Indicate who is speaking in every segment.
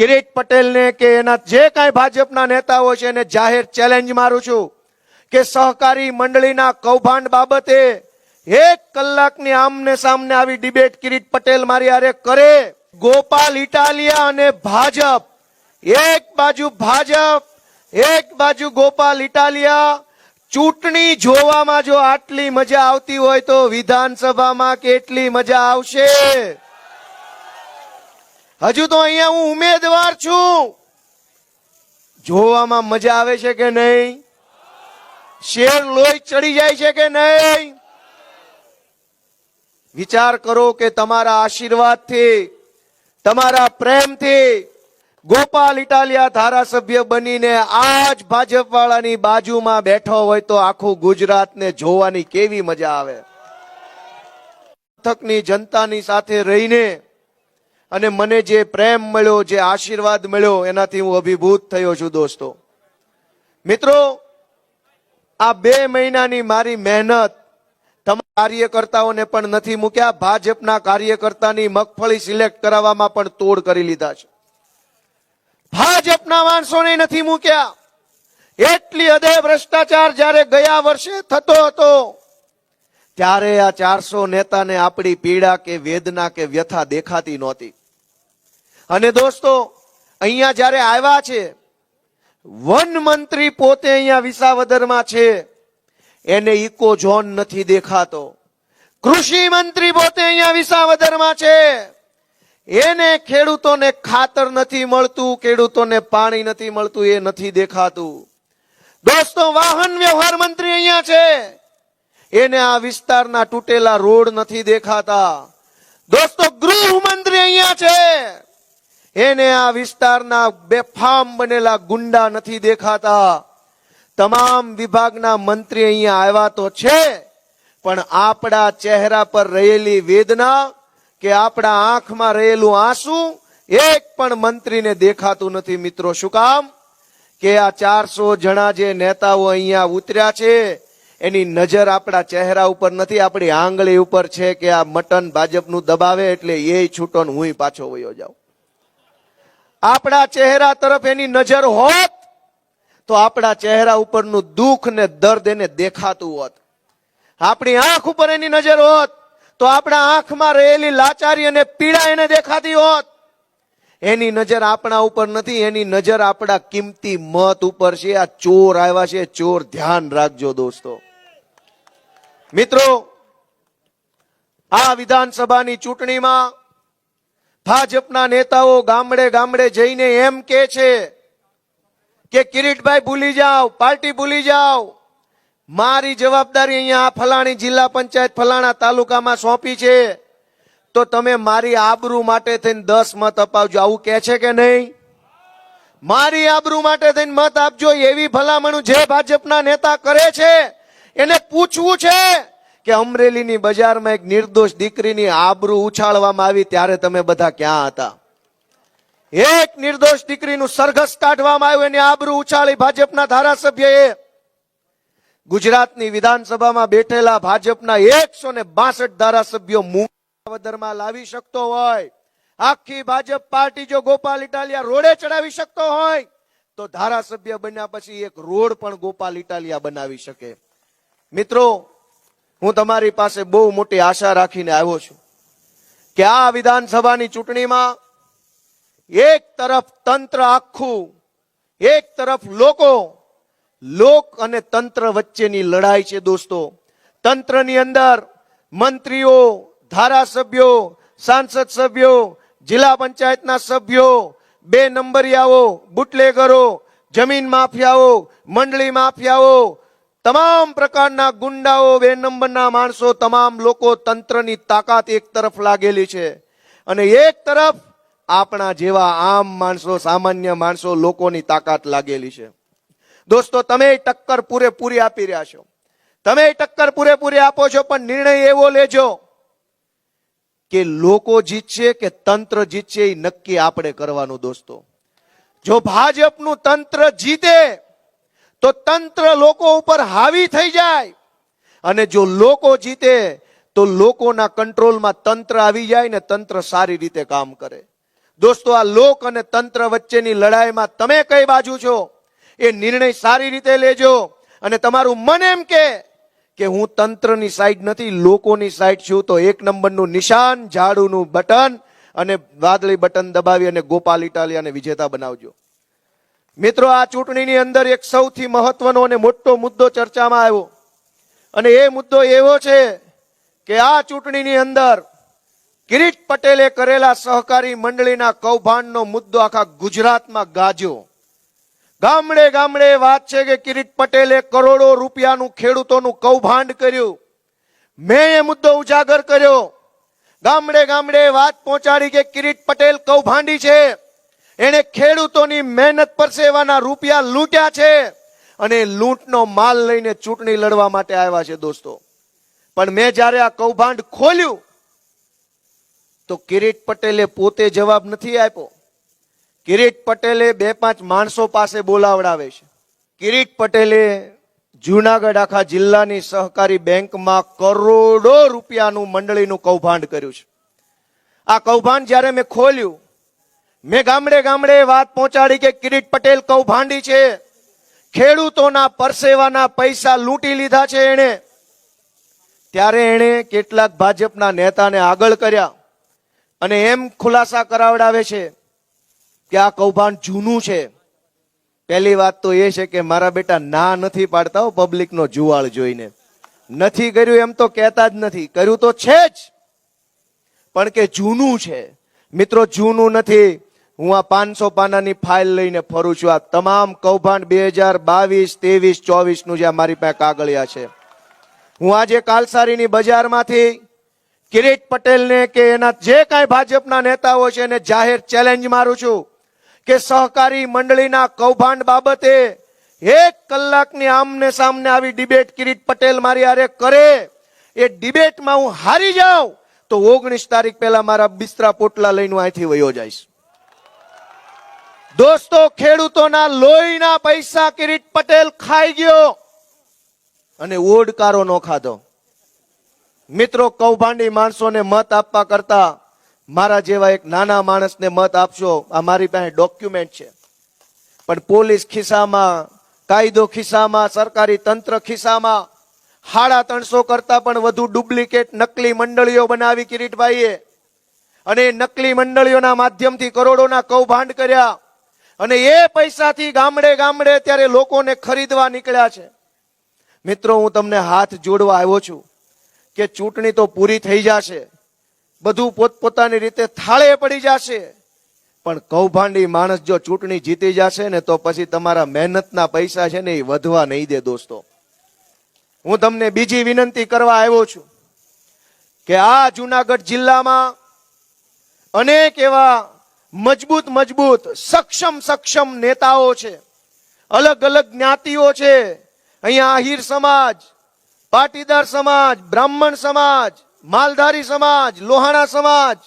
Speaker 1: કિરીટ પટેલને કે એના જે કાંઈ ભાજપના નેતાઓ છે એને જાહેર ચેલેન્જ મારું છું કે સહકારી મંડળીના કૌભાંડ બાબતે એક કલાકની આમને સામને આવી ડિબેટ કિરીટ પટેલ મારી આરે કરે. ગોપાલ ઇટાલિયા અને ભાજપ. એક બાજુ ભાજપ, એક બાજુ ગોપાલ ઇટાલિયા. ચૂંટણી જોવામાં જો આટલી મજા આવતી હોય તો વિધાનસભામાં કેટલી મજા આવશે? હજુ તો અહીંયા હું ઉમેદવાર છું. જોવામાં મજા આવે છે કે નહીં? શેર લોહી ચડી જાય છે કે નહીં? વિચાર કરો કે તમારા આશીર્વાદથી, તમારા પ્રેમથી ગોપાલ ઇટાલિયા ધારાસભ્ય બનીને આજ ભાજપ વાળાની બાજુમાં બેઠો હોય તો આખું ગુજરાતને જોવાની કેવી મજા આવે. પંથકની જનતાની સાથે રહીને અને મને જે પ્રેમ મળ્યો, જે આશીર્વાદ મળ્યો, એનાથી હું અભિભૂત થયો છું દોસ્તો. મિત્રો, આ બે મહિનાની મારી મહેનત તમારા કાર્યકર્તાઓને પણ નથી મૂક્યા, ભાજપના કાર્યકર્તાની મગફળી સિલેક્ટ કરાવવામાં પણ તોડ કરી લીધા છે. ભાજપના માણસોને નથી મૂક્યા. એટલી હદે ભ્રષ્ટાચાર જ્યારે ગયા વર્ષે થતો હતો, ત્યારે આ ચારસો નેતાને આપણી પીડા કે વેદના કે વ્યથા દેખાતી નહોતી. અને દોસ્તો, અહીંયા જ્યારે આવ્યા છે, વન મંત્રી પોતે અહીંયા વિસાવદરમાં છે. એને ઇકો ઝોન નથી દેખાતો. કૃષિ મંત્રી પોતે અહીંયા વિસાવદરમાં છે. એને ખેડૂતોને ખાતર નથી મળતું, ખેડૂતોને પાણી નથી મળતું, એ નથી દેખાતું. દોસ્તો, વાહન વ્યવહાર મંત્રી અહીંયા છે. એને આ વિસ્તારના તૂટેલા રોડ નથી દેખાતા. દોસ્તો, ગૃહ મંત્રી અહીંયા છે. એને આ વિસ્તારના બેફામ બનેલા ગુંડા નથી દેખાતા. તમામ વિભાગના મંત્રી અહીંયા આવ્યા તો છે, પણ આપણા ચહેરા પર રહેલી વેદના કે આપણા આંખમાં રહેલું આંસુ એક પણ મંત્રીને દેખાતું નથી મિત્રો. શું કામ? કે આ ચારસો જણા જે નેતાઓ અહીંયા ઉતર્યા છે, એની નજર આપણા ચહેરા ઉપર નથી, આપણી આંગળી ઉપર છે કે આ મટન ભાજપનું દબાવે એટલે એ છૂટો હું પાછો વયો જાઉં. આપણા ચહેરા તરફ એની નજર હોત, તો આપણા ચહેરા ઉપરનું દુઃખ ને દર્દ એને દેખાતું હોત. આપણી આંખ ઉપર એની નજર હોત, તો આપણા આંખમાં રહેલી લાચારી અને પીડા એને દેખાતી હોત. એની નજર આપણા ઉપર નથી, એની નજર આપણા કિંમતી મત ઉપર છે. આ ચોર આવ્યા છે, ચોર ધ્યાન રાખજો દોસ્તો. મિત્રો, આ વિધાનસભાની ચૂંટણીમાં ભાજપના નેતાઓ ગામડે ગામડે જઈને એમ કે છે કે કિરીટભાઈ ભૂલી જાઓ, પાર્ટી ભૂલી જાઓ. મારી જવાબદારી અહીંયા આ ફલાણી જિલ્લા પંચાયત ફલાણા તાલુકામાં સોંપી છે. તો તમે મારી આબરૂ માટે થઈને દસ મત અપાવજો. આવું કે છે કે નહીં? મારી આબરૂ માટે થઈને મત આપજો એવી ભલામણું જે ભાજપના નેતા કરે છે, એને પૂછવું છે. કે અમરેલીની બજારમાં એક નિર્દોષ દીકરીની આબરૂ ઉછાળવામાં આવી ત્યારે તમે બધા ક્યાં હતા? એક નિર્દોષ દીકરીનું સરઘસ કાઢવામાં આવ્યું, એની આબરૂ ઉછાળી ભાજપના ધારાસભ્યએ. ગુજરાતની વિધાનસભામાં બેઠેલા ભાજપના એકસો ને બાસઠ ધારાસભ્યો મુંગદરમાં લાવી શકતો હોય. આખી ભાજપ પાર્ટી જો ગોપાલ ઇટાલિયા રોડે ચડાવી શકતો હોય, તો ધારાસભ્ય બન્યા પછી એક રોડ પણ ગોપાલ ઇટાલિયા બનાવી શકે. મિત્રો હું તમારી પાસે બહુ મોટી આશા રાખીને આવ્યો છું કે આ વિધાનસભાની ચૂંટણીમાં એક તરફ તંત્ર આખું, એક તરફ લોકો, લોક અને તંત્ર વચ્ચેની લડાઈ છે દોસ્તો. તંત્રની અંદર મંત્રીઓ, ધારાસભ્યો, સાંસદ સભ્યો, જિલ્લા પંચાયતના સભ્યો, બે નંબરિયાઓ, બુટલેગરો, જમીન માફિયાઓ, મંડળી માફિયાઓ તમામ પ્રકારના ગુંડાઓ બે નંબરના માણસો, તમામ લોકો તંત્રની તાકાત એક તરફ લાગેલી છે. અને એક તરફ આપણા જેવા આમ માણસો, સામાન્ય માણસો લોકોની તાકાત લાગેલી છે. દોસ્તો, તમે ટક્કર પૂરેપૂરી આપી રહ્યા છો. તમે ટક્કર પૂરેપૂરી આપો છો, પણ નિર્ણય એવો લેજો કે લોકો જીતશે કે તંત્ર જીતશે એ નક્કી આપણે કરવાનું, દોસ્તો. જો ભાજપનું તંત્ર જીતે તો તંત્ર લોકો ઉપર હાવી થઈ જાય. અને જો લોકો જીતે, તો લોકોના કંટ્રોલમાં તંત્ર આવી જાય ને તંત્ર સારી રીતે કામ કરે. દોસ્તો, આ લોક અને તંત્ર વચ્ચેની લડાઈમાં તમે કઈ બાજુ છો? એ નિર્ણય સારી રીતે લેજો. અને તમારું મન એમ કે કે હું તંત્રની સાઈડ નથી, લોકોની સાઈડ છું, તો એક નંબરનું નિશાન, ઝાડુનું બટન અને વાદળી બટન દબાવી અને ગોપાલ ઇટાલિયાને વિજેતા બનાવજો. મિત્રો, આ ચૂંટણીની અંદર એક સૌથી મહત્વનો અને મોટો મુદ્દો ચર્ચામાં આવ્યો. અને એ મુદ્દો એવો છે કે આ ચૂંટણીની અંદર કિરીટ પટેલે કરેલા સહકારી મંડળીના કૌભાંડનો મુદ્દો આખા ગુજરાતમાં ગાજ્યો. ગામડે ગામડે વાત છે કે કિરીટ પટેલે કરોડો રૂપિયાનું ખેડૂતોનું કૌભાંડ કર્યું. મેં એ મુદ્દો ઉજાગર કર્યો. ગામડે ગામડે વાત પહોંચાડી કે કિરીટ પટેલ કૌભાંડી છે. એને ખેડૂતોની મહેનત પરસેવાના રૂપિયા લૂંટ્યા છે અને લૂંટનો માલ લઈને ચૂંટણી લડવા માટે આવ્યા છે દોસ્તો. પણ મેં જ્યારે આ કૌભાંડ ખોલ્યું, તો કિરીટ પટેલે પોતે જવાબ નથી આપ્યો. કિરીટ પટેલે બે પાંચ માણસો પાસે બોલાવડાવે છે. કિરીટ પટેલે જુનાગઢ આખા જિલ્લાની સહકારી બેંકમાં કરોડો રૂપિયાનું મંડળીનું કૌભાંડ કર્યું છે. આ કૌભાંડ જ્યારે મેં ખોલ્યું મેં ગામડે ગામડે વાત પહોંચાડી કે કિરીટ પટેલ કૌભાંડી છે. ખેડૂતોના પરસેવાના પૈસા લૂંટી લીધા છે એણે. ત્યારે એણે કેટલાક ભાજપના નેતાને આગળ કર્યા અને એમ ખુલાસા કરાવડાવે છે કે આ કૌભાંડ જૂનું છે. પહેલી વાત તો એ છે કે મારા બેટા ના નથી પાડતા પબ્લિકનો જુવાળ જોઈને. નથી કર્યું એમ તો કહેતા જ નથી. કર્યું તો છે જ. પણ કે જૂનું છે. મિત્રો, જૂનું નથી. હું આ પાંચસો પાનાની ફાઇલ લઈને ફરું છું. આ તમામ કૌભાંડ બે હજાર બાવીસ, ત્રેવીસ, ચોવીસનું જે મારી પાસે કાગળિયા છે. હું આજે કાલસારીની બજારમાંથી કિરીટ પટેલને કે એના જે કાંઈ ભાજપના નેતાઓ છે એને જાહેર ચેલેન્જ મારું છું કે સહકારી મંડળીના કૌભાંડ બાબતે એક કલાકની આમને સામને આવી ડિબેટ કિરીટ પટેલ મારી આરે કરે. એ ડિબેટમાં હું હારી જાઉં તો ઓગણીસ તારીખ પહેલા મારા બિસ્તરા પોટલા લઈને અહીંથી વયો જઈશ. દોસ્તો, ખેડૂતોના લોહીના પૈસા કિરીટ પટેલ ખાઈ ગયો અને ઓડકારો નો ખાધો. મિત્રો, કૌભાંડી માણસોને મત આપવા કરતા મારા જેવા એક નાના માણસને મત આપશો, આ મારી પાસે ડોક્યુમેન્ટ છે. પણ પોલીસ ખિસ્સામાં, કાયદો ખિસ્સામાં, સરકારી તંત્ર ખિસ્સામાં સાડા ત્રણસો કરતા પણ વધુ ડુપ્લિકેટ નકલી મંડળીઓ બનાવી કિરીટભાઈએ. અને નકલી મંડળીઓના માધ્યમથી કરોડોના કૌભાંડ કર્યા. અને એ પૈસાથી ગામડે ગામડે ત્યારે લોકોને ખરીદવા નીકળ્યા છે. મિત્રો, હું તમને હાથ જોડવા આવ્યો છું કે ચૂંટણી તો પૂરી થઈ જશે. બધું પોતપોતાની રીતે થાળે પડી જશે. પણ કૌભાંડી માણસ જો ચૂંટણી જીતી જશે ને તો પછી તમારા મહેનતના પૈસા છે ને એ વધવા નહીં દે દોસ્તો. હું તમને બીજી વિનંતી કરવા આવ્યો છું કે આ જુનાગઢ જિલ્લામાં અનેક એવા મજબૂત મજબૂત, સક્ષમ સક્ષમ નેતાઓ છે. અલગ અલગ જ્ઞાતિઓ છે. અહીંયા આહિર સમાજ, પાટીદાર સમાજ, બ્રાહ્મણ સમાજ, માલધારી સમાજ, લોહાણા સમાજ,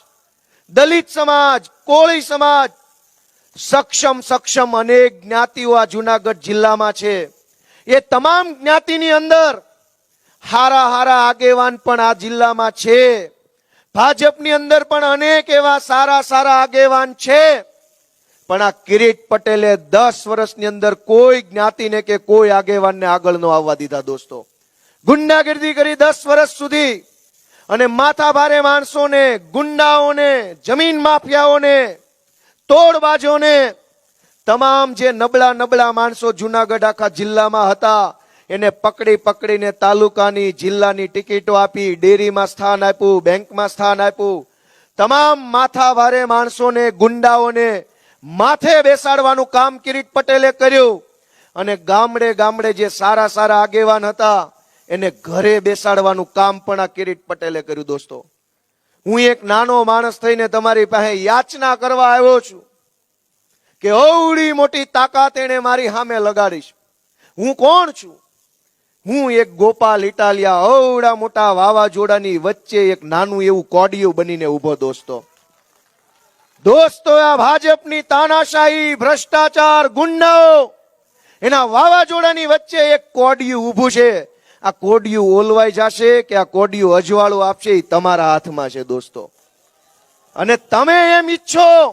Speaker 1: દલિત સમાજ, કોળી સમાજ. સક્ષમ સક્ષમ અનેક જ્ઞાતિઓ આ જુનાગઢ જિલ્લામાં છે. એ તમામ જ્ઞાતિની અંદર હારા હારા આગેવાન પણ આ જિલ્લામાં છે. ભાજપની અંદર પણ અનેક એવા સારા સારા આગેવાન છે. પણ આ કિરીટ પટેલે દસ વર્ષની અંદર કોઈ જ્ઞાતિને કે કોઈ આગેવાનને આગળ ન આવવા દીધા દોસ્તો. ગુંડાગીરી કરી દસ વર્ષ સુધી અને માથાભારે માણસોને, ગુંડાઓને, જમીન માફિયાઓને, તોડબાજોને, તમામ જે નબળા નબળા માણસો જુનાગઢ આખા જિલ્લામાં હતા એને પકડી પકડીને તાલુકાની જિલ્લાની ટિકિટો આપી, ડેરીમાં સ્થાન આપ્યું, બેંકમાં સ્થાન આપ્યું. તમામ માથા ભારે માણસોને, ગુંડાઓને માથે બેસાડવાનું કામ કિરીટ પટેલે કર્યું. અને ગામડે ગામડે જે સારા સારા આગેવાન હતા, એને ઘરે બેસાડવાનું કામ પણ આ કિરીટ પટેલે કર્યું, દોસ્તો. હું એક નાનો માણસ થઈને તમારી પાસે યાચના કરવા આવ્યો છું કે અવડી મોટી તાકાત એને મારી સામે લગાડીશ. હું કોણ છું? હું એક ગોપાલ ઇટાલિયા અવડા મોટા વાવાઝોડાની વચ્ચે એક નાનું એવું કોડિયું બનીને ઊભો દોસ્તો. દોસ્તો, આ ભાજપની તાનાશાહી, ભ્રષ્ટાચાર, ગુંડાઓ, એના વાવાઝોડાની વચ્ચે એક કોડિયું ઊભું છે. આ કોડિયું ઓલવાઈ જશે કે આ કોડિયું અજવાળું આપશે એ તમારા હાથમાં છે દોસ્તો. અને તમે એમ ઈચ્છો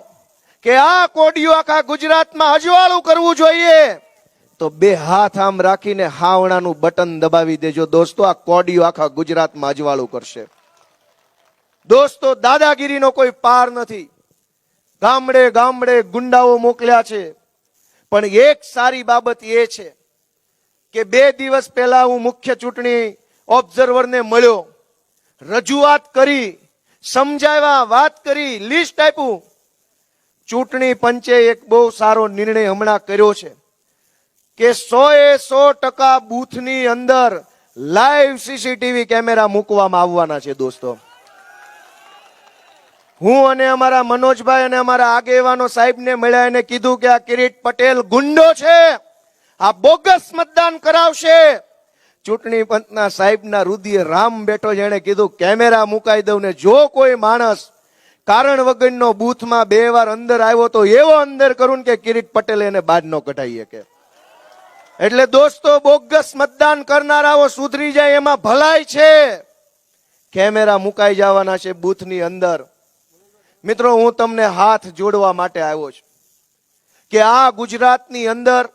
Speaker 1: કે આ કોડિયું આખા ગુજરાતમાં અજવાળું કરવું જોઈએ. તો બે હાથ આમ રાખીને હાવણાનું બટન દબાવી દેજો. દોસ્તો, આ કોડિયો આખા ગુજરાતમાં અજવાળું કરશે. દોસ્તો, દાદાગીરીનો કોઈ પાર નથી. ગામડે ગામડે ગુંડાઓ મોકલ્યા છે. પણ એક સારી બાબત એ છે કે બે દિવસ પહેલા હું મુખ્ય ચૂંટણી ઓબ્ઝર્વરને મળ્યો. રજૂઆત કરી, સમજાવ્યા, વાત કરી, લિસ્ટ આપ્યું. ચૂંટણી પંચે એક બહુ સારો નિર્ણય હમણાં કર્યો છે. કે સો એ સો ટકા બૂથની અંદર લાઈવ સીસીટીવી કેમેરા મૂકવામાં આવવાના છે, દોસ્તો. હું અને અમારા મનોજભાઈ અને અમારા આગેવાનો સાહેબને મળ્યા એને કીધું કે આ કિરીટ પટેલ ગુંડો છે. આ બોગસ મતદાન કરાવશે. ચૂંટણી પંચના સાહેબના રુદિએ રામ બેઠો જેણે કીધું, કેમેરા મુકાઈ દઉં ને જો કોઈ માણસ કારણ વગરનો બૂથમાં બે વાર અંદર આવ્યો તો એવો અંદર કરું કે કિરીટ પટેલ એને બાદ ન કઢાઈ શકે. એટલે દોસ્તો, બોગસ મતદાન કરનારાઓ સુધરી જાય, એમાં ભલાઈ છે. કેમેરા મુકાઈ જવાના છે બૂથની અંદર. મિત્રો, હું તમને હાથ જોડવા માટે આવ્યો છું કે આ ગુજરાતની અંદર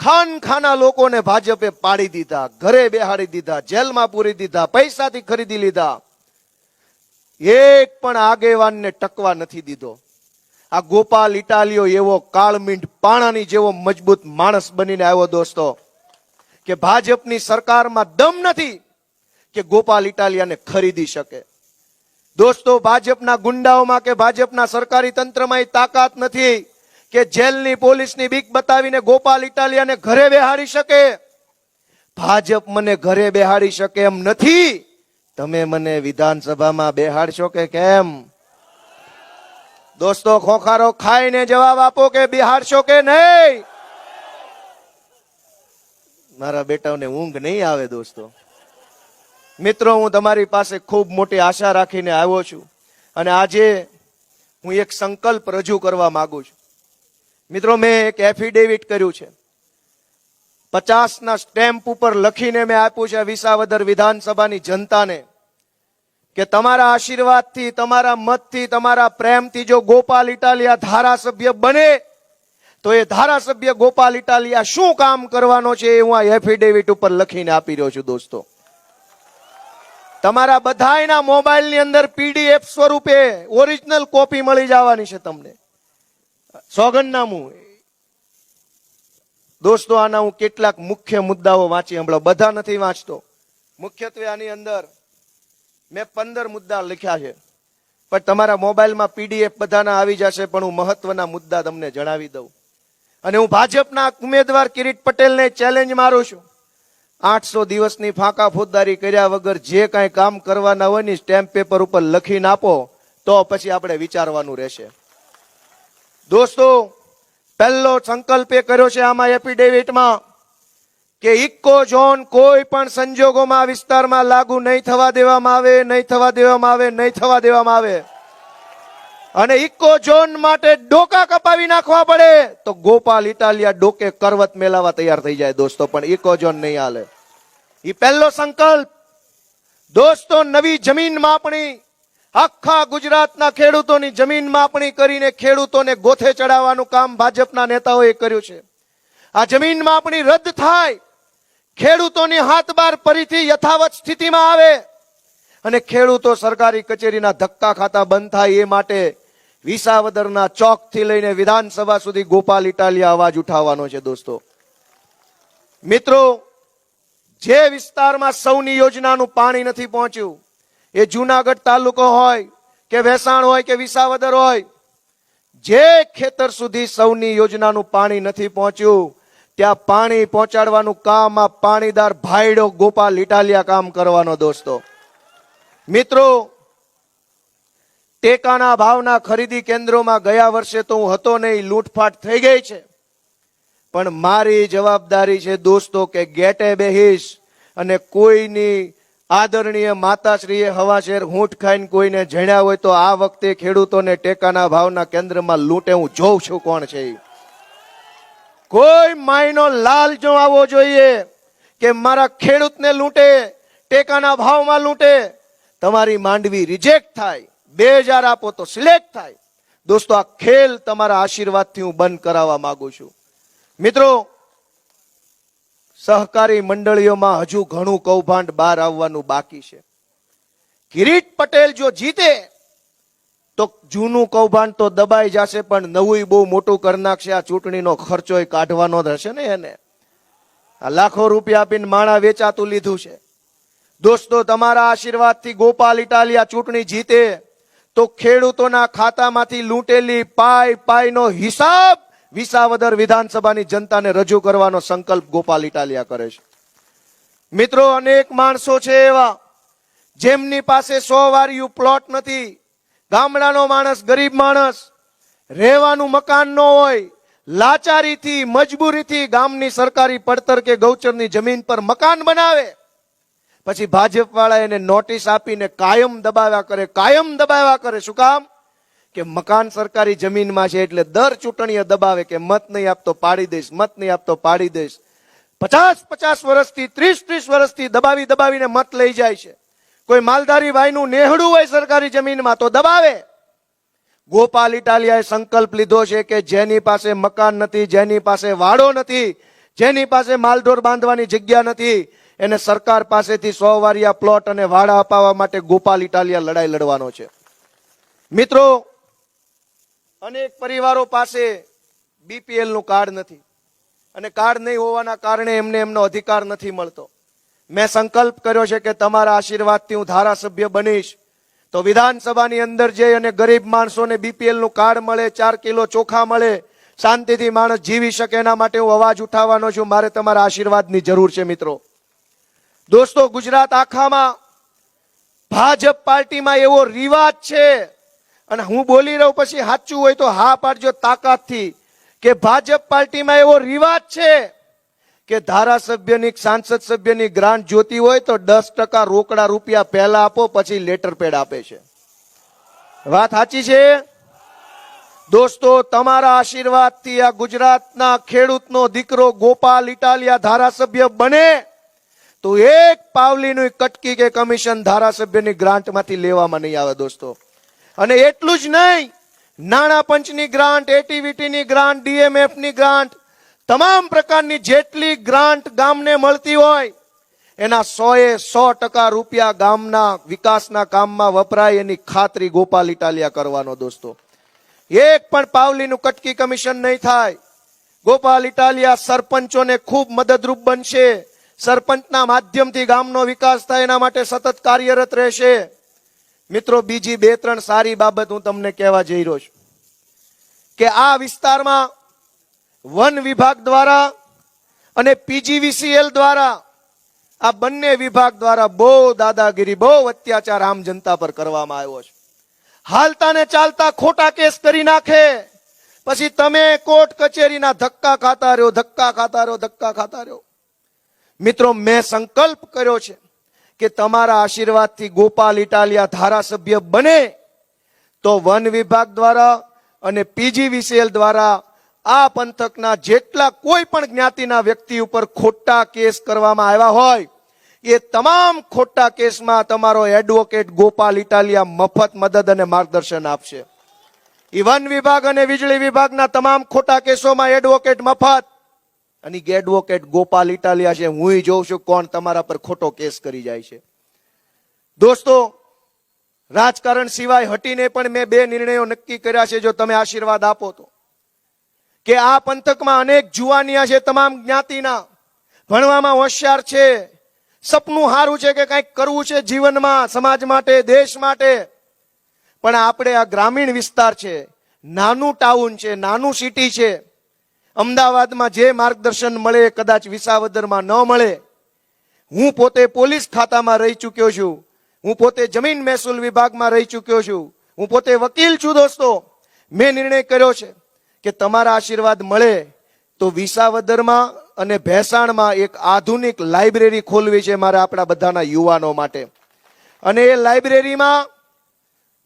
Speaker 1: ખાન ખાના લોકોને ભાજપે પાડી દીધા, ઘરે બેહાડી દીધા, જેલમાં પૂરી દીધા, પૈસાથી ખરીદી લીધા. એક પણ આગેવાનને ટકવા નથી દીધો. આ ગોપાલ ઇટાલિયો એવો કાળમીંઢ પાણાની જેવો મજબૂત માણસ બનીને આવ્યો દોસ્તો, કે ભાજપની સરકારમાં દમ નથી કે ગોપાલ ઇટાલિયાને ખરીદી શકે. દોસ્તો, ભાજપના ગુંડાઓમાં કે ભાજપના સરકારી તંત્રમાં એ તાકાત નથી કે જેલની પોલીસની બીક બતાવીને ગોપાલ ઇટાલિયાને ઘરે બેહાડી શકે. ભાજપ મને ઘરે બેહાડી શકે એમ નથી. તમે મને વિધાનસભામાં બેહાડશો કે કેમ? દોસ્તો, ખોખારો ખાઈને જવાબ આપો કે બિહારશો કે નહીં? મારા બેટાઓને ઊંઘ નહીં આવે દોસ્તો. મિત્રો, હું તમારી પાસે ખૂબ મોટી આશા રાખીને આવ્યો છું અને આજે હું એક સંકલ્પ રજૂ કરવા માગું છું. મિત્રો, મેં એક એફિડેવિટ કર્યું છે. પચાસના સ્ટેમ્પ ઉપર લખીને મેં આપ્યું છે વિસાવદર વિધાનસભાની જનતાને. કે તમારા આશીર્વાદથી, તમારા મતથી, તમારા પ્રેમથી જો ગોપાલ ઇટાલિયા ધારાસભ્ય બને, તો એ ધારાસભ્ય ગોપાલ ઇટાલિયા શું કામ કરવાનો છે એ હું આ એફિડેવિટ ઉપર લખીને આપી રહ્યો છું દોસ્તો. તમારા બધાયના મોબાઈલની અંદર પીડીએફ સ્વરૂપે ઓરિજિનલ કોપી મળી જવાની છે તમને. સોગંદનામું. દોસ્તો, આના હું કેટલાક મુખ્ય મુદ્દાઓ વાંચી હમણાં બધા નથી વાંચતો. મુખ્યત્વે આની અંદર મેં પંદર મુદ્દા લખ્યા છે. પણ તમારા મોબાઈલમાં પીડીએફ બધાના આવી જશે, પણ હું મહત્વના મુદ્દા તમને જણાવી દઉં. અને હું ભાજપના ઉમેદવાર કિરીટ પટેલને ચેલેન્જ મારું છું. આઠસો દિવસની ફાંકા ફોજદારી કર્યા વગર જે કાંઈ કામ કરવાના હોય ને સ્ટેમ્પ પેપર ઉપર લખીને આપો, તો પછી આપણે વિચારવાનું રહેશે. દોસ્તો, પહેલો સંકલ્પ એ કર્યો છે આમાં એફિડેવિટમાં કે ઇકો ઝોન કોઈ પણ સંજોગોમાં વિસ્તારમાં લાગુ નહીં થવા દેવામાં આવે, નહીં થવા દેવામાં આવે, નહીં થવા દેવામાં આવે. અને ઇકો ઝોન માટે ડોકા કપાવી નાખવા પડે તો ગોપાલ ઇટાલિયા ડોકે કરવત મેલાવા તૈયાર થઈ જાય દોસ્તો, પણ ઇકો ઝોન નહીં હાલે. એ પહેલો સંકલ્પ. દોસ્તો, નવી જમીન માપણી. આખા ગુજરાતના ખેડૂતોની જમીન માપણી કરીને ખેડૂતોને ગોથે ચડાવવાનું કામ ભાજપના નેતાઓએ કર્યું છે. આ જમીન માપણી રદ થાય. ખેડૂતોની હાથ બાર ફરીથી યથાવત સ્થિતિમાં આવે અને ખેડૂતો સરકારી કચેરીના ધક્કા ખાતા બંધ થાય એ માટે વિસાવદરના ચોકથી લઈને વિધાનસભા સુધી ગોપાલ ઇટાલિયા અવાજ ઉઠાવવાનો છે દોસ્તો. મિત્રો, જે વિસ્તારમાં સૌની યોજનાનું પાણી નથી પહોંચ્યું, એ જુનાગઢ તાલુકો હોય કે વેસાણ હોય કે વિસાવદર હોય, જે ખેતર સુધી સૌની યોજનાનું પાણી નથી પહોંચ્યું ત્યાં પાણી પહોંચાડવાનું કામ આ પાણીદાર ભાઈડો ગોપાલ ઇટાલિયા કામ કરવાનો દોસ્તો મિત્રો, ટેકાના ભાવના ખરીદી કેન્દ્રોમાં ગયા વર્ષે તો હું હતો નહીં, લૂંટફાટ થઈ ગઈ છે પણ મારી જવાબદારી છે દોસ્તો કે ગેટે બેહીશ અને કોઈની આદરણીય માતાશ્રીએ હવાશેર હૂંટ ખાઈને કોઈને જણ્યા હોય તો આ વખતે ખેડૂતોને ટેકાના ભાવના કેન્દ્રમાં લૂંટે હું જોઉં છું કોણ છે ઈ. કોઈ માયનો લાલ જો આવવો જોઈએ કે મારા ખેડૂતને લૂંટે, ટેકાના ભાવમાં લૂંટે, તમારી માંડવી રિજેક્ટ થાય, બે હજાર આપો તો સિલેક્ટ થાય. દોસ્તો, આ ખેલ તમારા આશીર્વાદથી હું બંધ કરાવવા માંગુ છું. મિત્રો, સહકારી મંડળીઓમાં હજુ ઘણું કૌભાંડ બહાર આવવાનું બાકી છે. કિરીટ પટેલ જો જીતે તો જૂનું કૌભાંડ તો દબાઈ જશે, પણ નવું બહુ મોટું કરી નાખશે. આ ચૂંટણીનો ખર્ચો કાઢવાનો હશે ને એને. આ લાખો રૂપિયા આપીને માણા વેચાતું લીધું છે. દોસ્તો, તમારા આશીર્વાદથી ગોપાલ ઇટાલિયા ચૂંટણી જીતે તો ખેડૂતોના ખાતામાંથી લૂંટેલી પાય પાયનો હિસાબ વિસાવદર વિધાનસભાની જનતાને રજૂ કરવાનો સંકલ્પ ગોપાલ ઇટાલિયા કરે છે. મિત્રો, અનેક માણસો છે એવા જેમની પાસે સો વારિયું પ્લોટ નથી ગામડાનો માણસ, ગરીબ માણસ, રહેવાનું મકાન ન હોય, લાચારીથી, મજબૂરીથી ગામની સરકારી પડતર કે ગૌચરની જમીન પર મકાન બનાવે. પછી ભાજપ વાળા એને નોટિસ આપીને કાયમ દબાવ્યા કરે, કાયમ દબાવ્યા કરે. શું કામ? કે મકાન સરકારી જમીનમાં છે એટલે દર ચૂંટણીએ દબાવે કે મત નહીં આપતો પાડી દઈશ, મત નહીં આપતો પાડી દઈશ. પચાસ પચાસ વર્ષથી, ત્રીસ ત્રીસ વર્ષથી દબાવી દબાવીને મત લઈ જાય છે. કોઈ માલધારી ભાઈનું નેહડું હોય સરકારી જમીનમાં તો દબાવે. ગોપાલ ઇટાલિયાએ સંકલ્પ લીધો છે કે જેની પાસે મકાન નથી, જેની પાસે વાડો નથી, જેની પાસે માલઢોર બાંધવાની જગ્યા નથી, એને સરકાર પાસેથી સો વારિયા પ્લોટ અને વાડા અપાવવા માટે ગોપાલ ઇટાલિયા લડાઈ લડવાનો છે. મિત્રો, અનેક પરિવારો પાસે બીપીએલનું કાર્ડ નથી. અને કાર્ડ નહીં હોવાના કારણે એમને એમનો અધિકાર નથી મળતો. મેં સંકલ્પ કર્યો છે કે તમારા આશીર્વાદથી હું ધારાસભ્ય બનીશ. તો વિધાનસભાની અંદર જઈ અને ગરીબ માણસોને બીપીએલનું કાર્ડ મળે, ચાર કિલો ચોખા મળે, શાંતિથી માણસ જીવી શકે એના માટે હું અવાજ ઉઠાવવાનો છું. મારે તમારા આશીર્વાદની જરૂર છે મિત્રો. દોસ્તો, ગુજરાત આખામાં ભાજપ પાર્ટીમાં એવો રિવાજ છે. અને હું બોલી રહ્યો પછી સાચું હોય તો હા પાડજો તાકાતથી કે ભાજપ પાર્ટીમાં એવો રિવાજ છે. કે ધારાસભ્યની સાંસદ સભ્યની ગ્રાન્ટ જોતી હોય તો દસ ટકા રોકડા રૂપિયા પહેલા આપો, પછી લેટર પેડ આપે છે. વાત સાચી છે? દોસ્તો, તમારા આશીર્વાદથી આ ગુજરાતના ખેડૂતનો દીકરો ગોપાલ ઇટાલિયા ધારાસભ્ય બને તો એક પાવલીનું કટકી કે કમિશન ધારાસભ્યની ગ્રાન્ટમાંથી લેવામાં નહીં આવે દોસ્તો. અને એટલું જ નહીં, નાણાં પંચની ગ્રાન્ટ એટીવીટીની ગ્રાન્ટ ડીએમએફની ગ્રાન્ટ તમામ પ્રકારની જેટલી ગ્રાન્ટ ગામને મળતી હોય, એના સોએ સો ટકા રૂપિયા ગામના વિકાસના કામમાં વપરાય એની ખાતરી ગોપાલ ઇટાલિયા કરવાનો દોસ્તો. એક પણ પાવલીનું કટકી કમિશન નહીં થાય. ગોપાલ ઇટાલિયા સરપંચોને ખૂબ મદદરૂપ બનશે. સરપંચના માધ્યમથી ગામનો વિકાસ થાય, એના માટે સતત કાર્યરત રહેશે. મિત્રો, બીજી બે ત્રણ સારી બાબત હું તમને કહેવા જઈ રહ્યો છું. કે આ વિસ્તારમાં વન વિભાગ દ્વારા અને પીજીવીસીએલ દ્વારા આ બંને વિભાગ દ્વારા બહુ દાદાગીરી, બહુ અત્યાચાર આમ જનતા પર કરવામાં આવ્યો છે. હાલતા ને ચાલતા ખોટા કેસ કરી નાખે. પછી તમે કોર્ટ કચેરીના ધક્કા ખાતા રહ્યો, ધક્કા ખાતા રહ્યો, ધક્કા ખાતા રહ્યો. મિત્રો, મેં સંકલ્પ કર્યો છે કે તમારા આશીર્વાદથી ગોપાલ ઇટાલિયા ધારાસભ્ય બને તો વન વિભાગ દ્વારા અને પીજીવીસીએલ દ્વારા આ પંથકના જેટલા કોઈ પણ જ્ઞાતિના વ્યક્તિ ઉપર ખોટા કેસ કરવામાં આવ્યા હોય, એ તમામ ખોટા કેસમાં તમારો એડવોકેટ ગોપાલ ઇટાલિયા મફત મદદ અને માર્ગદર્શન આપશે. ઈ વન વિભાગ અને વીજળી વિભાગના તમામ ખોટા કેસોમાં એડવોકેટ મફત. અને એડવોકેટ ગોપાલ ઇટાલિયા છે હું જોઉં છું કોણ તમારા પર ખોટો કેસ કરી જાય છે. દોસ્તો, રાજકારણ સિવાય હટીને પણ મેં બે નિર્ણયો નક્કી કર્યા છે, જો તમે આશીર્વાદ આપો તો. કે આ પંથકમાં અનેક જુવાનિયા છે, તમામ જ્ઞાતિના. ભણવામાં હોશિયાર છે. સપનું સારું છે કે કંઈક કરવું છે જીવનમાં, સમાજ માટે, દેશ માટે. પણ આપણે આ ગ્રામીણ વિસ્તાર છે, નાનું ટાઉન છે, નાનું સિટી છે. અમદાવાદમાં જે માર્ગદર્શન મળે કદાચ વિસાવદરમાં ન મળે. હું પોતે પોલીસ ખાતામાં રહી ચૂક્યો છું. હું પોતે જમીન મહેસૂલ વિભાગમાં રહી ચૂક્યો છું. હું પોતે વકીલ છું દોસ્તો. મેં નિર્ણય કર્યો છે. કે તમારા આશીર્વાદ મળે, તો વિસાવદરમાં અને ભેસાણમાં એક આધુનિક લાઇબ્રેરી ખોલવી છે મારે આપણા બધાના યુવાનો માટે. અને એ લાઇબ્રેરીમાં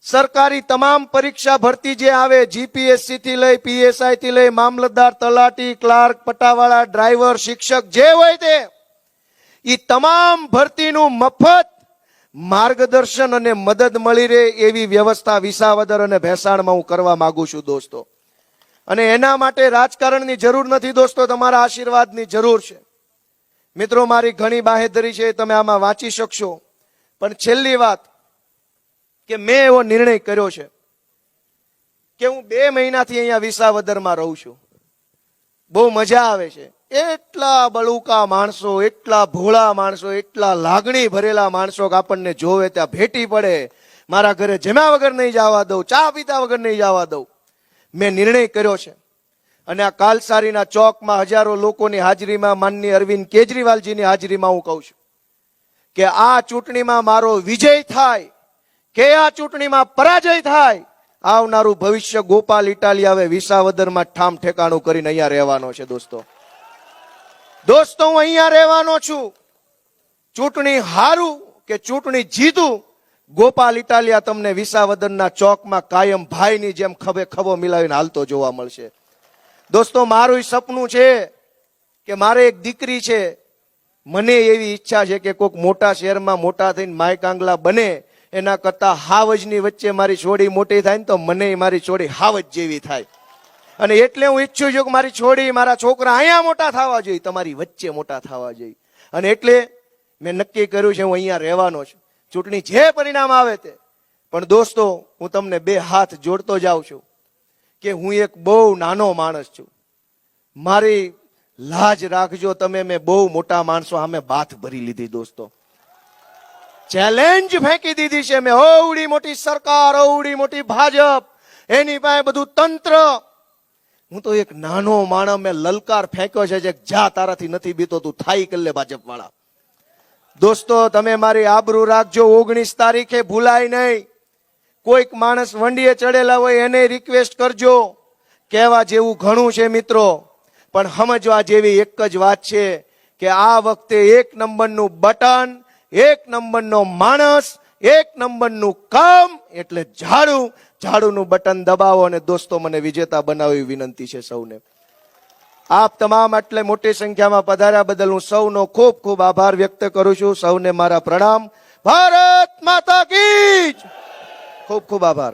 Speaker 1: સરકારી તમામ પરીક્ષા ભરતી જે આવે જીપીએસસી થી લઈ પીએસઆઈ થી લઈ, મામલતદાર, તલાટી, ક્લાર્ક, પટાવાળા, ડ્રાઈવર, શિક્ષક જે હોય તે એ તમામ ભરતીનું મફત માર્ગદર્શન અને મદદ મળી રહે એવી વ્યવસ્થા વિસાવદર અને ભેસાણમાં હું કરવા માંગુ છું દોસ્તો. અને એના માટે રાજકારણની જરૂર નથી દોસ્તો, તમારા આશીર્વાદની જરૂર છે. મિત્રો, મારી ઘણી બાહેધરી છે તમે આમાં વાંચી શકશો. પણ છેલ્લી વાત કે મેં એવો નિર્ણય કર્યો છે કે હું બે મહિનાથી અહીંયા વિસાવદરમાં રહું છું. બહુ મજા આવે છે. એટલા બળુકા માણસો, એટલા ભોળા માણસો, એટલા લાગણી ભરેલા માણસો કે આપણને જોવે, ત્યાં ભેટી પડે. મારા ઘરે જમ્યા વગર નહીં જવા દઉં, ચા પીતા વગર નહીં જવા દઉં. મેં નિર્ણય કર્યો છે. અને આ કાલસારીના ચોકમાં હજારો લોકોની હાજરીમાં માનની અરવિંદ કેજરીવાલજીની હાજરીમાં હું કહું છું કે આ ચૂંટણીમાં મારો વિજય થાય, કે આ ચૂંટણીમાં પરાજય થાય, આવનારું ભવિષ્ય ગોપાલ ઇટાલિયા હવે વિસાવદરમાં ઠામ ઠેકાણું કરીને અહીંયા રહેવાનો છે, દોસ્તો. દોસ્તો, હું અહીંયા રહેવાનો છું. ચૂંટણી હારું કે ચૂંટણી જીતું ગોપાલ ઇટાલિયા તમને વિસાવદનના ચોકમાં કાયમ ભાઈની જેમ ખભે ખભો મિલાવીને હાલતો જોવા મળશે. દોસ્તો, મારું સપનું છે કે મારે એક દીકરી છે. મને એવી ઈચ્છા છે કે કોઈક મોટા શહેરમાં મોટા થઈને માય કાંગલા બને, એના કરતા હાવજની વચ્ચે મારી છોડી મોટી થાય ને તો મને મારી છોડી હાવજ જેવી થાય. અને એટલે હું ઈચ્છું છું કે મારી છોડી મારા છોકરા અહીંયા મોટા થવા જોઈએ, તમારી વચ્ચે મોટા થવા જોઈએ. અને એટલે મેં નક્કી કર્યું છે હું અહીંયા રહેવાનો છું. ચૂંટણી જે પરિણામ આવે તે. પણ દોસ્તો, હું તમને બે હાથ જોડતો જાઉં છું કે હું એક બહુ નાનો માણસ છું. મારી લાજ રાખજો તમે, મેં બહુ મોટા માણસો સામે બાથ ભરી લીધી દોસ્તો. ચેલેન્જ ફેંકી દીધી છે મેં. અવડી મોટી સરકાર અવડી મોટી ભાજપ, એની પાસે બધું તંત્ર. હું તો એક નાનો માણસ, મેં લલકાર ફેંક્યો છે, જે જા તારાથી નથી બીતો, તું થાઈ કલ્લે ભાજપ વાળા દોસ્તો, તમે મારી આબરૂ રાખજો, ઓગણીસ તારીખે ભૂલાય નહીં. કોઈક માણસ વંડીએ ચડેલા હોય એને રિક્વેસ્ટ કરજો. કહેવા જેવું ઘણું છે મિત્રો, પણ સમજવા જેવી એક જ વાત છે કે આ વખતે એક નંબરનું બટન, એક નંબરનો માણસ, એક નંબરનું કામ, એટલે ઝાડુ. ઝાડુનું બટન દબાવો અને દોસ્તો, મને વિજેતા બનાવી વિનંતી છે સૌને. આપ તમામ આટલે મોટી સંખ્યામાં પધાર્યા બદલ હું સૌનો ખૂબ ખૂબ આભાર વ્યક્ત કરું છું. સૌને મારા પ્રણામ. ભારત માતા કી. ખૂબ ખૂબ આભાર.